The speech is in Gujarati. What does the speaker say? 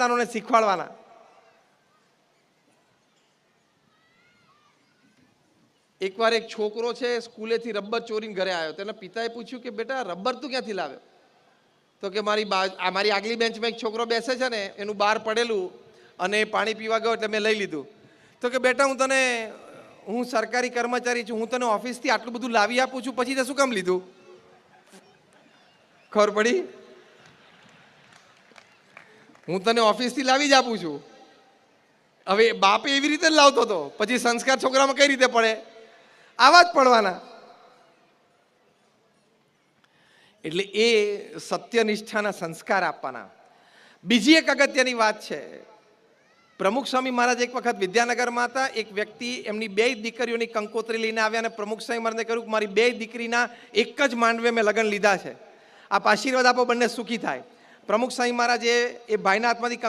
સંતાનોને શીખવાડવાના. એકવાર એક છોકરો છે, સ્કૂલેથી રબર ચોરીને ઘરે આવ્યો. તેના પિતાએ પૂછ્યું કે, બેટા, રબર તું ક્યાંથી લાવ્યો? તો કે, મારી બા મારી આગલી બેન્ચમાં એક છોકરો બેસે છે ને, એનું બહાર પડેલું અને પાણી પીવા ગયો એટલે મેં લઈ લીધું. તો કે, બેટા, હું તને, હું સરકારી કર્મચારી છું, હું તને ઓફિસથી આટલું બધું લાવી આપું છું, પછી તે શું કામ લીધું? ખબર પડી? હું તને ઓફિસથી લાવી જ આપું છું. હવે બાપે એવી રીતે જ લાવતો હતો. પછી સંસ્કાર છોકરામાં કઈ રીતે પડે? આવા જ પડવાના. એટલે એ સત્યનિષ્ઠાના સંસ્કાર આપવાના. બીજી એક અગત્યની વાત છે. પ્રમુખ સ્વામી મહારાજ એક વખત વિદ્યાનગરમાં હતા. એક વ્યક્તિ એમની બે દીકરીઓની કંકોત્રી લઈને આવ્યા અને પ્રમુખ સ્વામી મહારાજને કહ્યું કે મારી બે દીકરીના એક જ માંડવે મેં લગ્ન લીધા છે. આપ આશીર્વાદ આપો, બંને સુખી થાય. પ્રમુખ સાંઈ મહારાજે એ ભાઈના હાથમાંથી